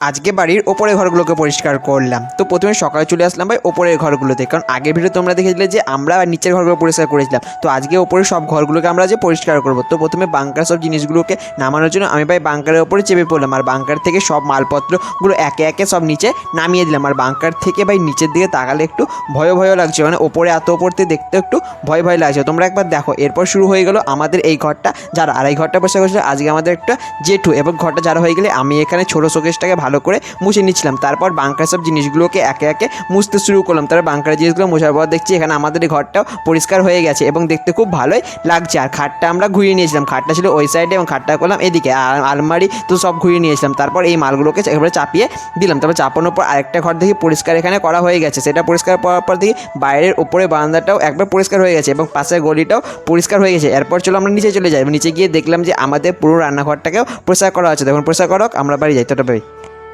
আজকে বাড়ির ওপরের ঘরগুলোকে পরিষ্কার করলাম। তো প্রথমে সকালে চলে আসলাম ভাই ওপরের ঘরগুলোতে। কারণ আগের ভিডিও তোমরা দেখেছিলে যে আমরা নিচের ঘরগুলো পরিষ্কার করেছিলাম। তো আজকে ওপরে সব ঘরগুলোকে আমরা যে পরিষ্কার করব। তো প্রথমে বাংকার সব জিনিসগুলোকে নামানোর জন্য আমি ভাই বাংকারের ওপরে চেপে পড়লাম। আর বাংকার থেকে সব মালপত্রগুলো একে একে সব নিচে নামিয়ে দিলাম। আর বাংকার থেকে ভাই নিচের দিকে তাকালে একটু ভয় ভয় লাগছে। মানে ওপরে এত ওপর থেকে দেখতে একটু ভয় ভয় লাগছে। তোমরা একবার দেখো। এরপর শুরু হয়ে গেল আমাদের এই ঘরটা। যারা আর এই ঘরটা পরিষ্কার করেছিল আজকে আমাদের একটা জেঠু এবং ঘরটা যারা হয়ে গেলে আমি এখানে ছোটো শোকেসটাকে ভালো করে মুছে নিচ্ছিলাম। তারপর বাংকার সব জিনিসগুলোকে একে একে মুছতে শুরু করলাম। তারপর বাংকার জিনিসগুলো মোছার পর দেখছি এখানে আমাদের ঘরটাও পরিষ্কার হয়ে গেছে এবং দেখতে খুব ভালোই লাগছে। আর খাটটা আমরা ঘুরিয়ে নিয়েছিলাম। খাটটা ছিল ওই সাইডে এবং খাটটা করলাম এদিকে। আর আলমারি তো সব ঘুরিয়ে নিয়েছিলাম। তারপর এই মালগুলোকে একেবারে চাপিয়ে দিলাম। তারপর চাপানোর পর আরেকটা ঘর দেখি পরিষ্কার এখানে করা হয়ে গেছে। সেটা পরিষ্কার করার পর দেখি বাইরের উপরে বারান্দাটাও একবার পরিষ্কার হয়ে গেছে এবং পাশের গলিটাও পরিষ্কার হয়ে গেছে। এরপর চলো আমরা নিচে চলে যাই। নিচে গিয়ে দেখলাম যে আমাদের পুরো রান্নাঘরটাকেও পরিষ্কার করা হচ্ছে তখন পরিষ্কার করক আমরা বাড়ি যাই। তোটা ভাই